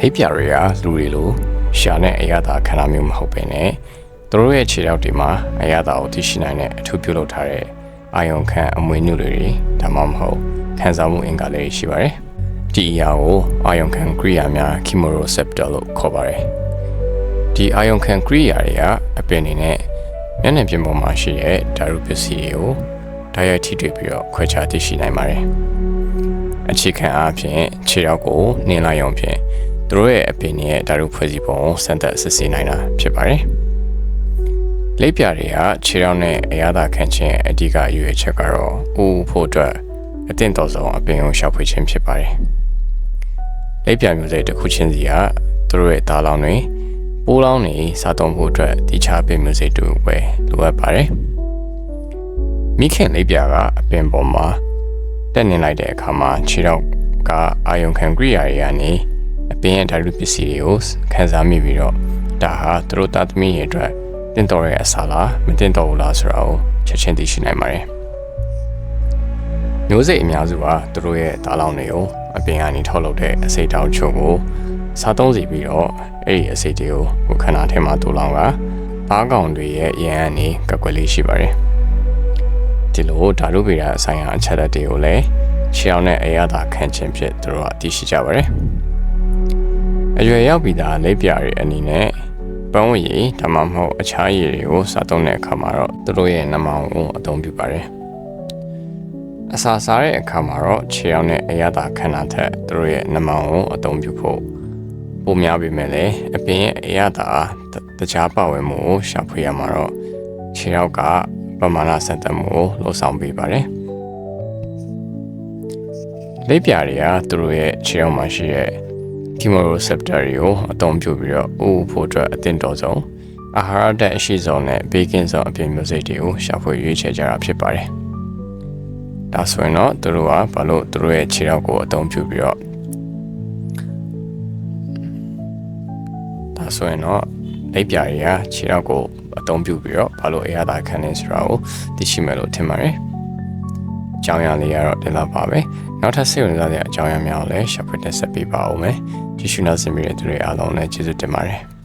လိပ်ပြတွေကလူတွေလိုရှာနဲ့အရသာခန္ဓာမျိုးမဟုတ်ပဲနဲ့သူတို့ရဲ့ခြေထောက်တွေမှာအရသာကိုသိရှိနိုင်တဲ့အထူးပြုလုပ်ထားတဲ့အာယုံခံအမွေနုတွေဒါမှမဟုတ်ခံစားမှုအင်္ဂါလေးရှိပါတယ်။ဒီအရာကိုအာယုံခံကရိယာများ chemoreceptor လို့ခေါ်ပါတယ်။ဒီအာယုံခံကရိယာတွေကအပင်နေနဲ့မျက်နှာပြင်ပေါ်မှာရှိတဲ့ဓာတ်ရုပ်ပစ္စည်းတွေကိုဓာတ်ရိုက်ထိတွေ့ပြီးတော့ခွဲခြားသိရှိနိုင်ပါတယ်။အခြေခံအားဖြင့်ခြေထောက်ကိုနှင်းလိုက်အောင်ဖြင့် သူတို့ရဲ့အပင်ရဲ့ဓာတ်ရုပ်ဖွဲ့စည်းပုံကိုစမ်းသပ်စစ်ဆေးနိုင်တာဖြစ်ပါတယ်။လိပ်ပြတွေကခြေထောက်နဲ့အရသာခံခြင်းရဲ့အဓိကရွေးချက်ကတော့ဥဖို့အတွက်အသင့်တော်ဆုံးအပင်ကိုရှောက်ဖွေခြင်းဖြစ်ပါတယ်။လိပ်ပြမျိုးစိတ်တစ်ခုချင်းစီကသူတို့ရဲ့သားလောင်တွေပိုးလောင်တွေစားသုံးဖို့အတွက်တခြားပင်မျိုးစိတ်တူပဲလိုအပ်ပါတယ်။မိခင်လိပ်ပြကအပင်ပေါ်မှာတက်နေလိုက်တဲ့အခါမှာခြေထောက်ကအာယုံခံကရိယာတွေကနေ အပင်ရဲ့ဓာတုပစ္စည်းတွေကိုခန်းစားမိပြီးတော့ဒါဟာသူတို့သားသမီးရဲ့အတွက်တင်တော်ရဲ့အစာလားမတင်တော်ဘူးလားဆိုတာကိုချက်ချင်းသိရှိနိုင်ပါတယ်မျိုးစိတ်အများစုကသူတို့ရဲ့သားလောင်တွေကိုအပင်ကနေထုတ်လုပ်တဲ့အစိတ်တောင်ချို့ကိုစားသုံးစီပြီးတော့အဲ့ဒီအစိတ်တွေကိုကိုခန္ဓာထဲမှာတူလောင်ကသားကောင်တွေရဲ့ရန်အနေကကွက်လေးရှိပါတယ်ဒီလိုဓာတုဗေဒအဆိုင်ရာအချက်အလက်တွေကိုလည်းခြေအောင်နဲ့အရသာခံခြင်းဖြစ်သူတို့ကသိရှိကြပါတယ် အရွယ်ရောက်ပြီးသားလက်ပြတွေအနေနဲ့ပန်းဝရည်ဒါမှမဟုတ်အခြားရည်တွေကိုစားသုံးတဲ့အခါမှာတော့သူတို့ရဲ့နှမောင်ကိုအသုံးပြုပါတယ်အစာစားတဲ့အခါမှာတော့ခြေအောင်နဲ့အရသာခန္ဓာထက်သူတို့ရဲ့နှမောင်ကိုအသုံးပြုဖို့ပိုများပေမဲ့လည်းအပင်ရဲ့အရသာတခြားပါဝင်မှုကိုရှာဖွေရမှာတော့ခြေရောက်ကပမာဏစံတက်မှုကိုလှုပ်ဆောင်ပေးပါတယ်လက်ပြတွေကသူတို့ရဲ့ခြေရောက်မှာရှိတဲ့ chemoreceptor တွေကိုအသုံးပြုပြီးတော့ဥဖို့အတွက်အသင့်တော်ဆုံးအာဟာရဓာတ်အရှိဆုံးနဲ့ဘေးကင်းဆုံးအပြင်မျိုးစိတ်တွေကိုရှာဖွေရွေးချယ်ကြတာဖြစ်ပါတယ်။ဒါဆိုရင်တော့သူတို့ကဘာလို့သူတို့ရဲ့ခြေထောက်ကိုအသုံးပြုပြီးတော့ဒါဆိုရင်တော့လက်ပြတွေကခြေထောက်ကိုအသုံးပြုပြီးတော့ဘာလို့အရသာခံနေဆိုတာကိုသိရှိမယ်လို့ထင်ပါတယ်။ အကြောင်းအရာလေးကတော့ဒီလောက်ပါပဲ။နောက်ထပ်စိတ်ဝင်စားတဲ့အကြောင်းအရာများကိုလည်းရှာဖွေတက်ဆက်ပေးပါဦးမယ်။ကြည့်ရှုနေစင်ပြီးတဲ့သူတွေအားလုံးလည်းကျေးဇူးတင်ပါတယ်။